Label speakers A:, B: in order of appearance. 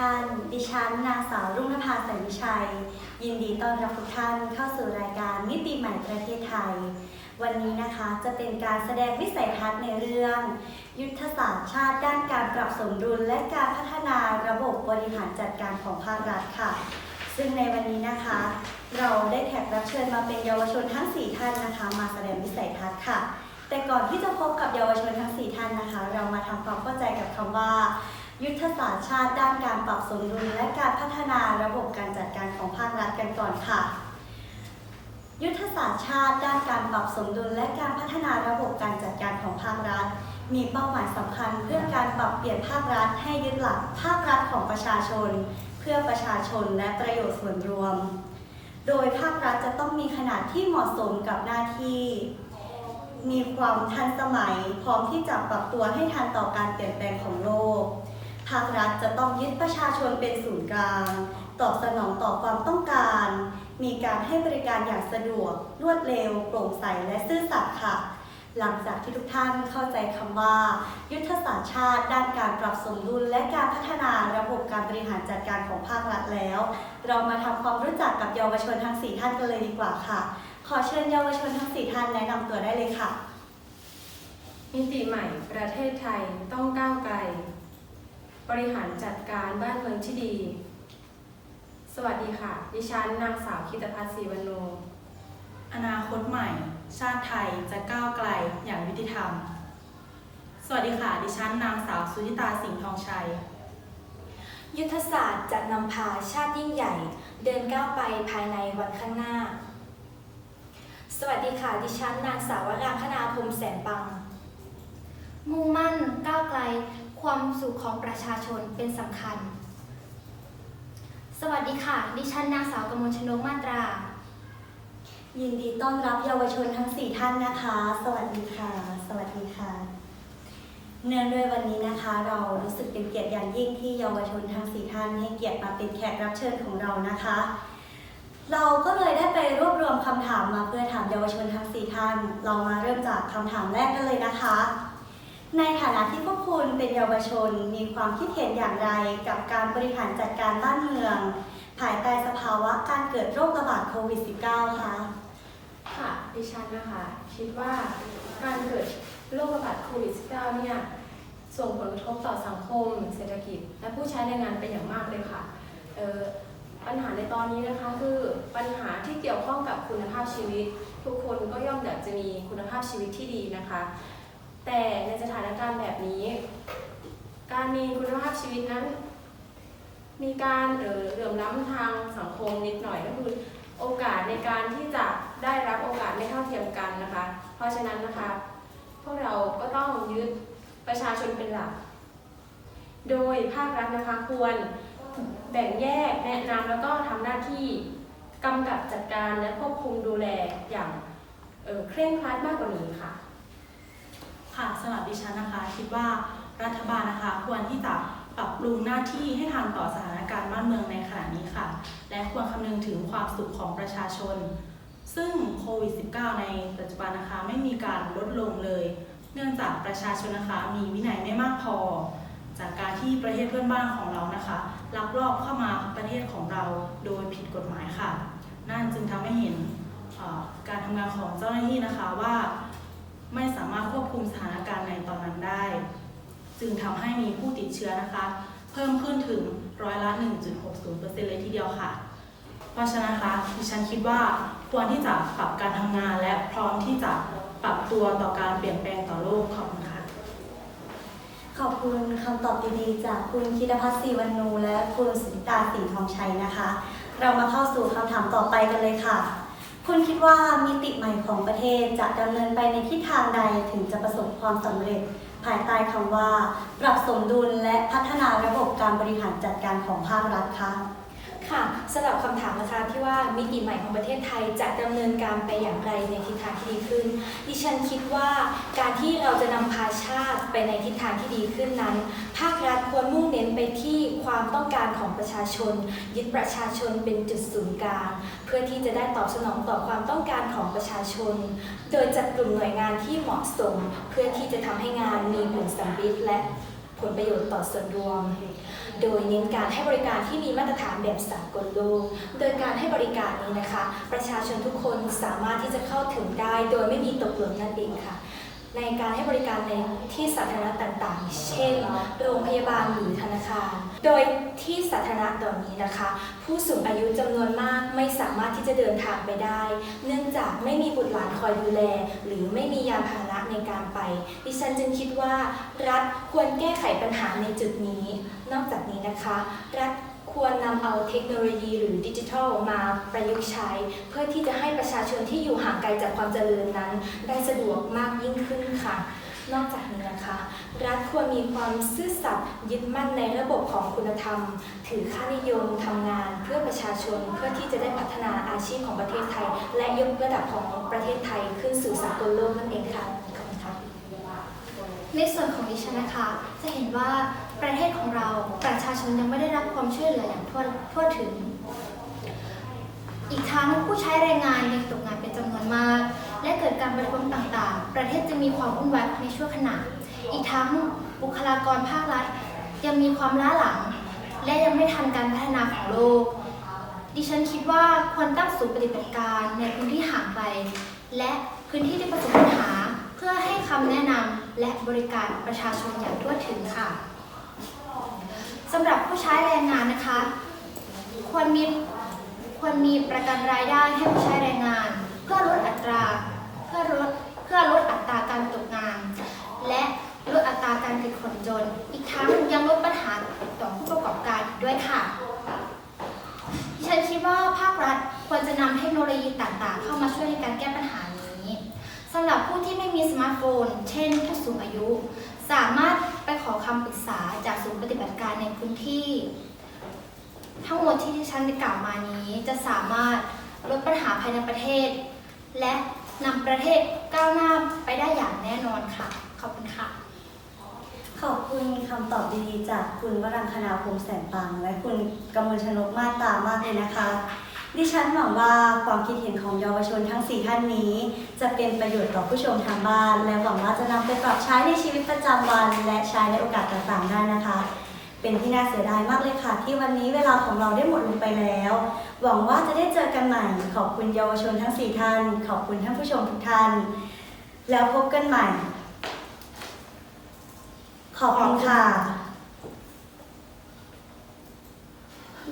A: ท่าน ดิฉันนางสาวรุ่งนภาแสนวิชัย ยินดีต้อนรับทุกท่านเข้าสู่รายการมิติใหม่ประเทศไทย วันนี้นะคะจะเป็นการแสดงวิสัยทัศน์ในเรื่อง ยุทธศาสตร์ชาติด้านการปรับสมดุล และการพัฒนาระบบบริหารจัดการของภาครัฐค่ะ ซึ่งในวันนี้นะคะ เราได้แขกรับเชิญมาเป็นเยาวชนทั้ง 4 ท่านนะคะ มาแสดงวิสัยทัศน์ค่ะ แต่ก่อนที่จะพบกับเยาวชนทั้ง 4 ท่านนะคะ เรามาทำความเข้าใจกับคำว่า ยุทธศาสตร์ชาติด้านการปรับสมดุลและการพัฒนาระบบการจัดการของภาครัฐกันก่อนค่ะ ยุทธศาสตร์ชาติด้านการปรับสมดุลและการพัฒนาระบบการจัดการของภาครัฐ มีเป้าหมายสำคัญเพื่อการปรับเปลี่ยนภาครัฐให้ยึดหลักภาครัฐของประชาชน เพื่อประชาชนและประโยชน์ส่วนรวม โดยภาครัฐจะต้องมีขนาดที่เหมาะสมกับหน้าที่มีความทันสมัย พร้อมที่จะปรับตัวให้ทันต่อการเปลี่ยนแปลงของโลก ภาครัฐจะต้องยึดประชาชนเป็นศูนย์กลาง ตอบสนองต่อความต้องการ มีการให้บริการอย่างสะดวก รวดเร็ว โปร่งใส และซื่อสัตย์ค่ะ หลังจากที่ทุกท่านเข้าใจคำว่า ยุทธศาสตร์ชาติด้านการปรับสมดุลและการพัฒนาระบบการบริหารจัดการของภาครัฐแล้ว เรามาทำความรู้จักกับเยาวชนทั้ง 4 ท่านกันเลยดีกว่าค่ะ ขอเชิญเยาวชนทั้ง 4 ท่านแนะนำตัวได้เลยค่ะ
B: มิติใหม่ ประเทศไทยต้องก้าวไกล บริหารจัดการบ้านเมืองที่ดี สวัสดีค่ะ ดิฉันนางสาวคิตพัฒน์ศรีวรรณโน
C: อนาคตใหม่ ชาติไทยจะก้าวไกลอย่างยุติธรรม สวัสดีค่ะ ดิฉันนางสาวสุธิตาสิงห์ทองชัย
D: ยุทธศาสตร์จะนำพาชาติยิ่งใหญ่ เดินก้าวไปภายในวันข้างหน้า สวัสดีค่ะ ดิฉันนางสาวรางคณาพรมแสนปัง
E: มุ่งมั่นก้าวไกล ความสุขของประชาชนเป็นสำคัญ สวัสดีค่ะ ดิฉันนางสาวกมลชนกมาตรา
A: ยินดีต้อนรับเยาวชนทั้ง 4 ท่านนะคะ สวัสดีค่ะ สวัสดีค่ะ เนื่องด้วยวันนี้นะคะ เรารู้สึกเป็นเกียรติอย่างยิ่งที่เยาวชนทั้ง 4 ท่านให้เกียรติมาเป็นแขกรับเชิญของเรานะคะ เราก็เลยได้ไปรวบรวมคำถามมาเพื่อถามเยาวชนทั้ง 4 ท่าน เรามาเริ่มจากคำถามแรกกันเลยนะคะ ในฐานะที่พวกคุณเป็นเยาวชนมีความคิดเห็นอย่างไรกับการบริหารจัดการบ้านเมือง ภายใต้สภาวะการเกิดโรคระบาดโควิด -19 คะ
B: ค่ะดิฉันนะคะคิดว่าการเกิดโรคระบาดโควิด -19 เนี่ยส่งผลกระทบต่อสังคม เศรษฐกิจ และผู้ใช้แรงงานเป็นอย่างมากเลยค่ะปัญหาในตอนนี้นะคะคือปัญหาที่เกี่ยวข้องกับคุณภาพชีวิต ทุกคนก็ย่อมอยากจะมีคุณภาพชีวิตที่ดีนะคะ แต่ในสถานการณ์แบบนี้ การมีคุณภาพชีวิตนั้น มีการเอ่อเหลื่อมล้ำทางสังคมนิดหน่อยก็คือโอกาสในการที่จะได้รับโอกาสไม่เท่าเทียมกันนะคะ เพราะฉะนั้นนะคะ พวกเราก็ต้องยึดประชาชนเป็นหลัก โดยภาครัฐนะคะควรแบ่งแยกแนะนำแล้วก็ทำหน้าที่กำกับจัดการและควบคุมดูแลอย่างเออเคร่งครัดมากกว่านี้ค่ะ
C: ค่ะสำหรับดิฉันนะคะ คิดว่ารัฐบาลนะคะ ควรที่จะปรับปรุงหน้าที่ให้ทันต่อสถานการณ์บ้านเมืองในขณะนี้ค่ะ และควรคำนึงถึงความสุขของประชาชน ซึ่งโควิด -19 ในปัจจุบันนะคะ ไม่มีการลดลงเลย เนื่องจากประชาชนนะคะ มีวินัยไม่มากพอ จากการที่ประเทศเพื่อนบ้านของเรานะคะลักลอบเข้ามาประเทศของเราโดยผิดกฎหมายค่ะ นั่นจึงทำให้เห็นการทำงานของเจ้าหน้าที่นะคะว่า ไม่สามารถควบคุมสถานการณ์ในตอนนั้นได้ จึงทำให้มีผู้ติดเชื้อนะคะ เพิ่มขึ้นถึงร้อยละ 1.60%เลยทีเดียวค่ะ เพราะฉะนั้นนะคะดิฉันคิดว่าควรที่จะปรับการทำงานและพร้อมที่จะปรับตัวต่อการเปลี่ยนแปลงต่อโลกขอบคุณค่ะ
A: ขอบคุณคำตอบดีๆ จากคุณคิดพัฒน์ศรีวรรณูและคุณสุนิตาสิงห์ทองชัยนะคะ เรามาเข้าสู่คำถามต่อไปกันเลยค่ะ คุณคิดว่ามิติใหม่ของประเทศจะดำเนินไปในทิศทางใดถึงจะประสบความสำเร็จ ภายใต้คำว่า ปรับสมดุลและพัฒนาระบบการบริหารจัดการของภาครัฐคะ
D: ค่ะสำหรับคำถามนะคะที่ว่ามิติใหม่ของประเทศไทยจะดำเนินการไปอย่างไรในทิศทางที่ดีขึ้น ดิฉันคิดว่าการที่เราจะนำพาชาติไปในทิศทางที่ดีขึ้นนั้น ภาครัฐควรมุ่งเน้นไปที่ความต้องการของประชาชน ยึดประชาชนเป็นจุดศูนย์กลาง เพื่อที่จะได้ตอบสนองต่อความต้องการของประชาชน โดยจัดกลุ่มหน่วยงานที่เหมาะสม เพื่อที่จะทำให้งานมีผลสำเร็จและผลประโยชน์ต่อส่วนรวม โดยเน้นการให้บริการที่มีมาตรฐานแบบสากลโลก โดยการให้บริการนี้นะคะ ประชาชนทุกคนสามารถที่จะเข้าถึงได้ โดยไม่มีตกหล่นนั่นเองค่ะ ในการให้บริการในที่สาธารณะต่างๆ เช่น โรงพยาบาลหรือธนาคาร โดยที่สาธารณะเหล่านี้นะคะ ผู้สูงอายุจำนวนมากไม่สามารถที่จะเดินทางไปได้ เนื่องจากไม่มีบุตรหลานคอยดูแล หรือไม่มียานพาหนะในการไป ดิฉันจึงคิดว่า รัฐควรแก้ไขปัญหาในจุดนี้ นอกจากนี้นะคะ รัฐควรนำเอาเทคโนโลยีหรือดิจิทัลมา ประยุกต์ใช้ เพื่อที่จะให้ประชาชนที่อยู่ห่างไกลจากความเจริญนั้น ได้สะดวกมากยิ่งขึ้นค่ะ นอกจากนี้นะคะ รัฐควรมีความซื่อสัตย์ยึดมั่นในระบบของคุณธรรม ถือค่านิยมทำงาน เพื่อประชาชนเพื่อที่จะได้พัฒนาอาชีพของประเทศไทย และยกระดับของประเทศไทยขึ้นสู่สากลโลกนั่นเองค่ะขอบคุณค่ะ
E: ในส่วนของดิฉันนะคะ จะเห็นว่าประเทศของเราประชาชนยังไม่ได้รับความช่วยเหลืออย่างทั่วทั่วถึง อีกทั้งผู้ใช้แรงงานยังตกงานเป็นจำนวนมาก และเกิดการประท้วงต่างๆ ประเทศจะมีความวุ่นวายในชั่วขณะ อีกทั้งบุคลากรภาครัฐ ยังมีความล้าหลัง และยังไม่ทันการพัฒนาของโลก ดิฉันคิดว่าควรตั้งศูนย์ปฏิบัติการในพื้นที่ห่างไกลและพื้นที่ที่ประสบปัญหาเพื่อให้คำแนะนำและบริการประชาชนอย่างทั่วถึงค่ะสำหรับผู้ใช้แรงงานนะคะ ควรมี ควรมีประกันรายได้ให้ผู้ใช้แรงงาน เพื่อลดอัตราเพื่อลดเพื่อลดอัตราการตกงาน และลดอัตราการติดคนจน อีกทั้งยังลดปัญหาต่อผู้ประกอบการด้วยค่ะดิฉันคิดว่าภาครัฐควรจะนำเทคโนโลยีต่างๆ เข้ามาช่วยในการแก้ปัญหานี้สำหรับผู้ที่ไม่มีสมาร์ทโฟน เช่น ผู้สูงอายุ สามารถไปขอคำปรึกษาจากศูนย์ปฏิบัติการในพื้นที่ ทั้งหมดที่ดิฉันได้กล่าวมานี้จะสามารถลดปัญหาภายในประเทศ และนำประเทศก้าวหน้าไปได้อย่างแน่นอนค่ะ ขอบคุณค่ะ
A: ขอบคุณคำตอบดีๆ จากคุณวรังคณาพงษ์แสนปัง และคุณกมลชนกมาตามากเลยนะคะ ดิฉันหวังว่าความคิดเห็นของเยาวชนทั้ง 4 ท่านนี้ จะเป็นประโยชน์ต่อผู้ชมทางบ้าน และหวังว่าจะนำไปปรับใช้ในชีวิตประจำวัน และใช้ในโอกาสต่างๆได้นะคะ เป็นที่น่าเสียดายมากเลยค่ะ ที่วันนี้เวลาของเราได้หมดลงไปแล้ว หวังว่าจะได้เจอกันใหม่ ขอบคุณเยาวชนทั้ง 4 ท่าน ขอบคุณท่านผู้ชมทุกท่าน แล้วพบกันใหม่ ขอบคุณค่ะ